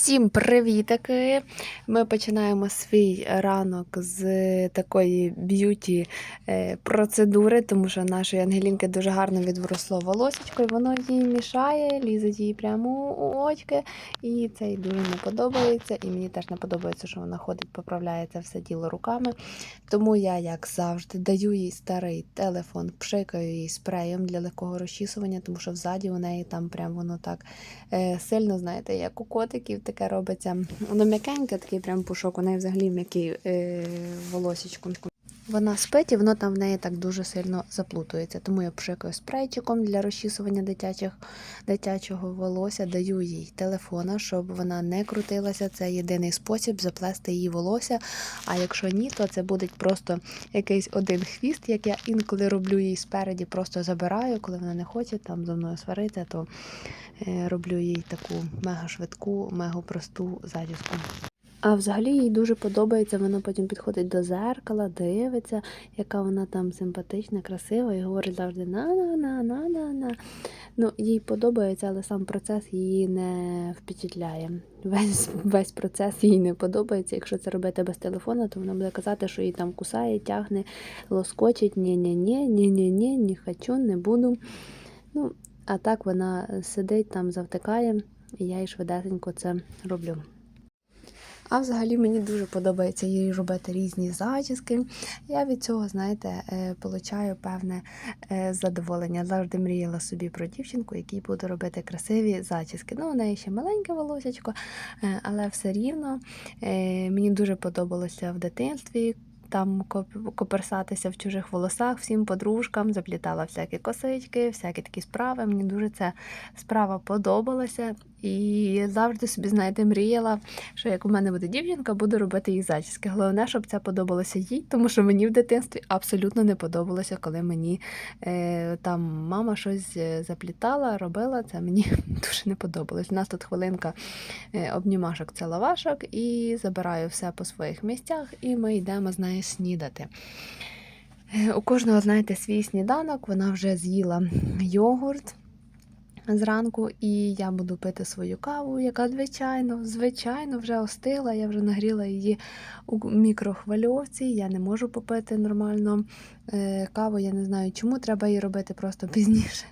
Всім привітики! Ми починаємо свій ранок з такої б'юті е, процедури, тому що нашої Ангелінки дуже гарно відросло волосечко, і воно їй мішає, лізить їй прямо у очки. І це їй дуже не подобається. І мені теж не подобається, що вона ходить, поправляє це все діло руками. Тому я, як завжди, даю їй старий телефон, пшикаю її спреєм для легкого розчісування, тому що взаді у неї там прям воно так е, сильно, знаєте, як у котиків таке робиться. Воно м'якеньке, такий прям пушок, у неї взагалі м'який е, волосічко. Вона спить і воно там в неї так дуже сильно заплутується. Тому я пшикаю спрейчиком для розчісування дитячих, дитячого волосся, даю їй телефона, щоб вона не крутилася. Це єдиний спосіб заплести її волосся. А якщо ні, то це буде просто якийсь один хвіст, як я інколи роблю їй спереді, просто забираю, коли вона не хоче там зо мною сваритися, то е, роблю їй таку мега швидку, мега просту зачіску. А взагалі їй дуже подобається, вона потім підходить до зеркала, дивиться, яка вона там симпатична, красива, і говорить завжди на-на-на-на-на-на. Ну, їй подобається, але сам процес її не впечатляє. Весь, весь процес їй не подобається. Якщо це робити без телефону, то вона буде казати, що її там кусає, тягне, лоскочить, ні-ні-ні, ні-ні-ні, не хочу, не буду. Ну, а так вона сидить там, завтикає, і я їй швидесенько це роблю. А взагалі мені дуже подобається їй робити різні зачіски. Я від цього, знаєте, е, получаю певне е, задоволення. Завжди мріяла собі про дівчинку, якій буду робити красиві зачіски. Ну, у неї ще маленьке волосечко, е, але все рівно мені дуже подобалося в дитинстві. Там коп- коперсатися в чужих волосах всім подружкам, заплітала всякі косички, всякі такі справи. Мені дуже ця справа подобалася. І завжди собі, знаєте, мріяла, що як у мене буде дівчинка, буду робити їй зачіски. Головне, щоб це подобалося їй, тому що мені в дитинстві абсолютно не подобалося, коли мені е, там мама щось е, заплітала, робила. Це мені дуже не подобалось. У нас тут хвилинка е, обнімашок ціловашок і забираю все по своїх місцях, і ми йдемо з нею снідати. Е, У кожного, знаєте, свій сніданок. Вона вже з'їла йогурт зранку, і я буду пити свою каву, яка звичайно, звичайно, вже остила. Я вже нагріла її у мікрохвильовці. Я не можу попити нормально е, каву. Я не знаю, чому треба її робити просто пізніше.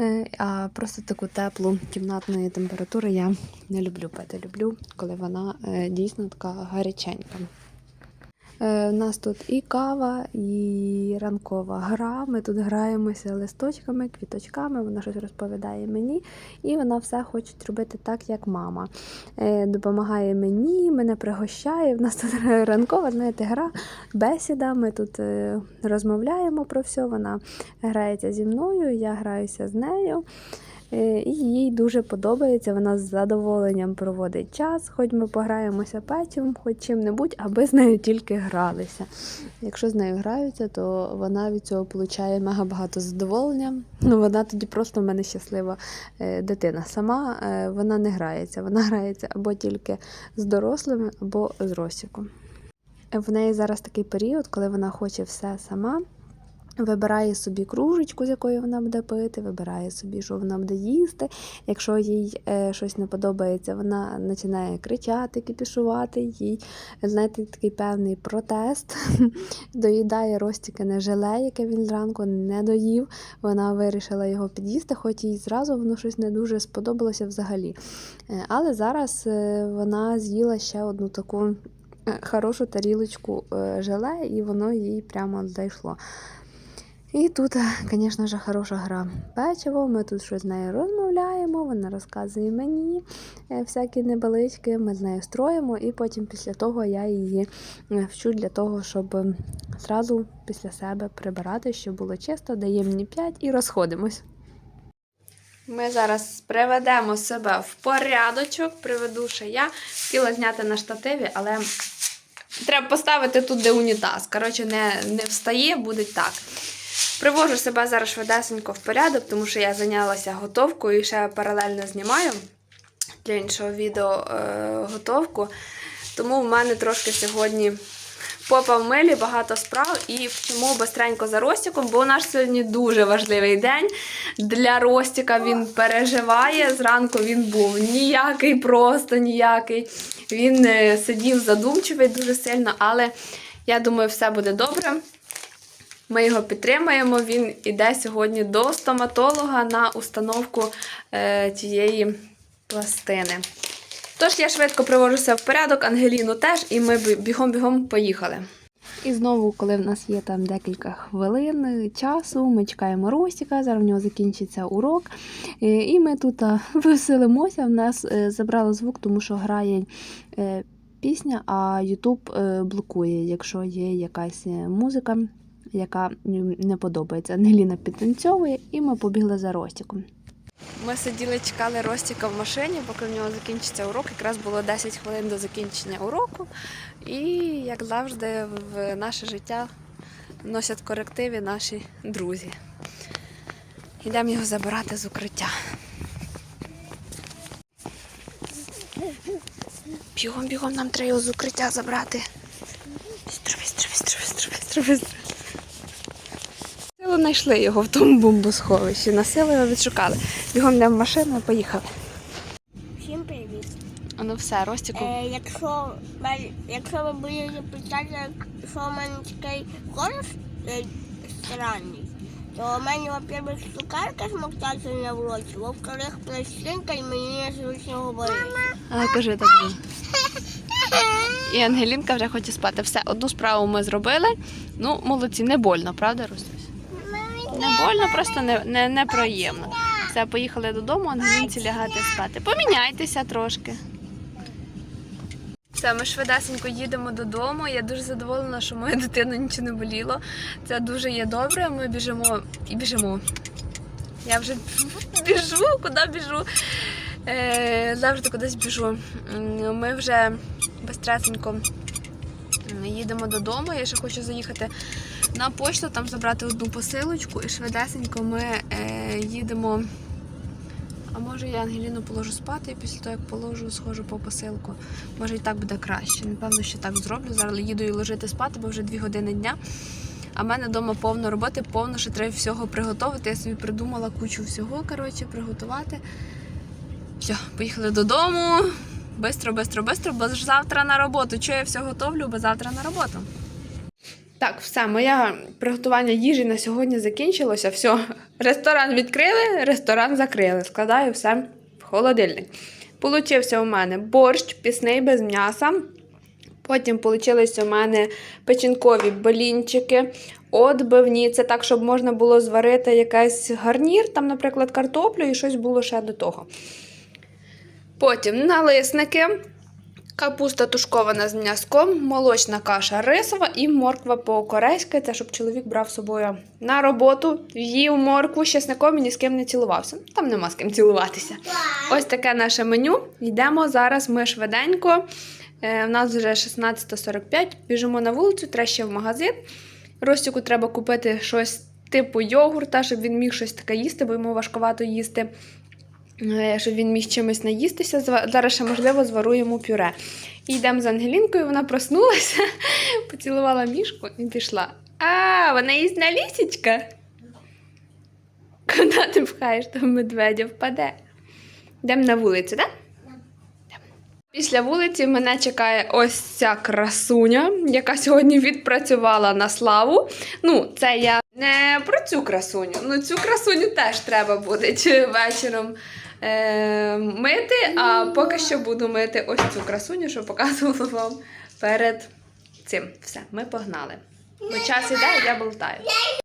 Е, А просто таку теплу кімнатної температури я не люблю пити. Люблю, коли вона е, дійсно така гаряченька. Е, У нас тут і кава, і ранкова гра. Ми тут граємося листочками, квіточками. Вона щось розповідає мені, і вона все хоче робити так, як мама. Е, Допомагає мені, мене пригощає. У нас тут ранкова, знаєте, гра, бесіда. Ми тут е, розмовляємо про все. Вона грається зі мною, я граюся з нею. Е, І їй дуже подобається, вона з задоволенням проводить час, хоч ми пограємося печивом, хоч чим-небудь, аби з нею тільки гралися. Якщо з нею граються, то вона від цього отримує мега багато задоволення. Ну, вона тоді просто в мене щаслива е, дитина. Сама е, вона не грається, вона грається або тільки з дорослими, або з Росіком. В неї зараз такий період, коли вона хоче все сама. Вибирає собі кружечку, з якої вона буде пити, вибирає собі, що вона буде їсти. Якщо їй е, щось не подобається, вона починає кричати, кипішувати. Їй, знаєте, такий певний протест. Доїдає розтікане желе, яке він зранку не доїв. Вона вирішила його під'їсти, хоч їй зразу воно щось не дуже сподобалося взагалі. Е, але зараз е, вона з'їла ще одну таку е, хорошу тарілочку е, желе, і воно їй прямо зайшло. І тут, звісно ж, хороша гра печиво. Ми тут щось з нею розмовляємо, вона розказує мені е, всякі небелички, ми з нею строїмо, і потім після того я її е, вчу для того, щоб зразу після себе прибирати, щоб було чисто, дає мені 5 і розходимось. Ми зараз приведемо себе в порядочок, приведу ще я. Хотіла зняти на штативі, але треба поставити тут, де унітаз. Коротше, не, не встає, буде так. Привожу себе зараз швидесенько в порядок, тому що я зайнялася готовкою і ще паралельно знімаю для іншого відео е, готовку. Тому в мене трошки сьогодні попа в милі, багато справ і вчимо бистренько за Ростіком, бо у нас сьогодні дуже важливий день. Для Ростіка він переживає. Зранку він був ніякий, просто ніякий. Він е, сидів задумчивий дуже сильно, але я думаю, все буде добре. Ми його підтримаємо. Він іде сьогодні до стоматолога на установку е, тієї пластини. Тож я швидко привожуся в порядок, Ангеліну теж, і ми бі- бігом-бігом поїхали. І знову, коли в нас є там декілька хвилин е, часу, ми чекаємо Ростіка, зараз в нього закінчиться урок. Е, І ми тут веселимося. В нас е, забрало звук, тому що грає пісня, а Ютуб блокує, якщо є якась музика, яка не подобається. Ангеліна підтанцьовує, і ми побігли за Ростіком. Ми сиділи, чекали Ростіка в машині, поки в нього закінчиться урок. Якраз було 10 хвилин до закінчення уроку. І, як завжди, в наше життя носять корективи наші друзі. Йдемо його забирати з укриття. Бігом, бігом, нам треба його з укриття забрати. Бістро, бістро, бістро, бістро, бістро. Силу знайшли його в тому бомбосховищі. На силу його відшукали. Бігом йдемо в машину і поїхали. Всім привіт. А ну все, Ростіку. Е, якщо, якщо ви будете питати, що в мене такий голос е, странний, то у мене, во-первых, цукарка смоктательна в роті, во-вторых, пластинка і мені незручно говорити. А, кажи так. же. І Ангелінка вже хоче спати. Все, одну справу ми зробили. Ну, молодці, не больно, правда, Ростусь? Не больно, просто не, не. Все, поїхали додому, Ангелінці лягати спати. Поміняйтеся трошки. Все, ми швидесенько їдемо додому. Я дуже задоволена, що моя дитина нічого не боліло. Це дуже є добре. Ми біжимо і біжимо. Я вже біжу, куди біжу. Е, завжди кудись біжу. Ми вже безстресенько їдемо додому. Я ще хочу заїхати на почту, там забрати одну посилочку і швидесенько ми е, їдемо. А може я Ангеліну положу спати і після того, як положу, схожу по посилку. Може і так буде краще. Напевно, що так зроблю. Зараз їду її ложити спати, бо вже дві години дня. А в мене вдома повно роботи, повно що треба всього приготувати. Я собі придумала кучу всього, коротше, приготувати. Все, поїхали додому. Бистро, бистро, бистро, бо ж завтра на роботу. Чого я все готовлю, бо завтра на роботу. Так, все, моє приготування їжі на сьогодні закінчилося. Все, ресторан відкрили, ресторан закрили. Складаю все в холодильник. Получився у мене борщ пісний без м'яса. Потім получились у мене печінкові блінчики, отбивні. Це так, щоб можна було зварити якийсь гарнір, там, наприклад, картоплю і щось було ще до того. Потім налисники, капуста тушкована з м'язком, молочна каша рисова і морква по-корейськи. Це щоб чоловік брав з собою на роботу, їв моркву з чесником і ні з ким не цілувався. Там нема з ким цілуватися. Ось таке наше меню. Йдемо зараз. Ми швиденько. Е, У нас вже 16.45. Біжимо на вулицю, треба ще в магазин. Ростіку треба купити щось типу йогурта, щоб він міг щось таке їсти, бо йому важкувато їсти. Е, Щоб він міг чимось наїстися. Зараз ще, можливо, звару йому пюре. І йдемо з Ангелінкою, вона проснулася, поцілувала мішку і пішла. А, вона їсть на лісічка. Куди ти пхаєш, то медведя впаде. Йдемо на вулицю, так? Після вулиці мене чекає ось ця красуня, яка сьогодні відпрацювала на славу. Ну, це я не про цю красуню. Ну, цю красуню теж треба буде вечором е- мити, а поки що буду мити ось цю красуню, що показувала вам перед цим. Все, ми погнали. Бо час іде, я болтаю.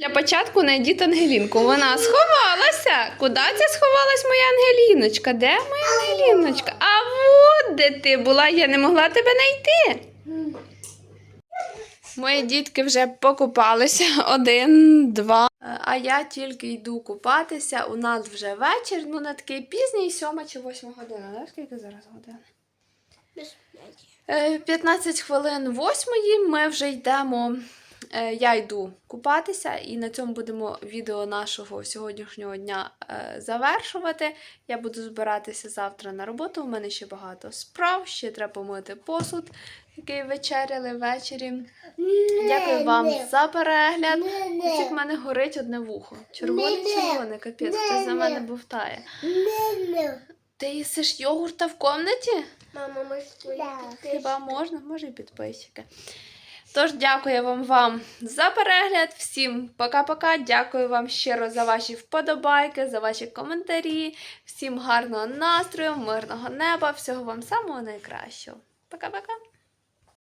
Для початку знайдіть Ангелінку. Вона сховалася. Куди це сховалась моя Ангеліночка? Де моя Ангеліночка? А от де ти була, я не могла тебе знайти. Мої дітки вже покупалися один, два. А я тільки йду купатися. У нас вже вечір, ну на такий пізній, сьома чи восьма година. Да? Скільки зараз годин? Без. Е, 15 хвилин восьмої ми вже йдемо я йду купатися, і на цьому будемо відео нашого сьогоднішнього дня е, завершувати. Я буду збиратися завтра на роботу. У мене ще багато справ, ще треба помити посуд, який вечеряли ввечері. Дякую вам за перегляд. Ось як в мене горить одне вухо. Червоне, червоне, капець, хтось за мене бовтає. Ти їсиш йогурта в комнаті? Мама, ми Хіба можна? Може і підписчики. Тож дякую вам, вам за перегляд. Всім пока-пока. Дякую вам щиро за ваші вподобайки, за ваші коментарі. Всім гарного настрою, мирного неба, всього вам самого найкращого. Пока-пока.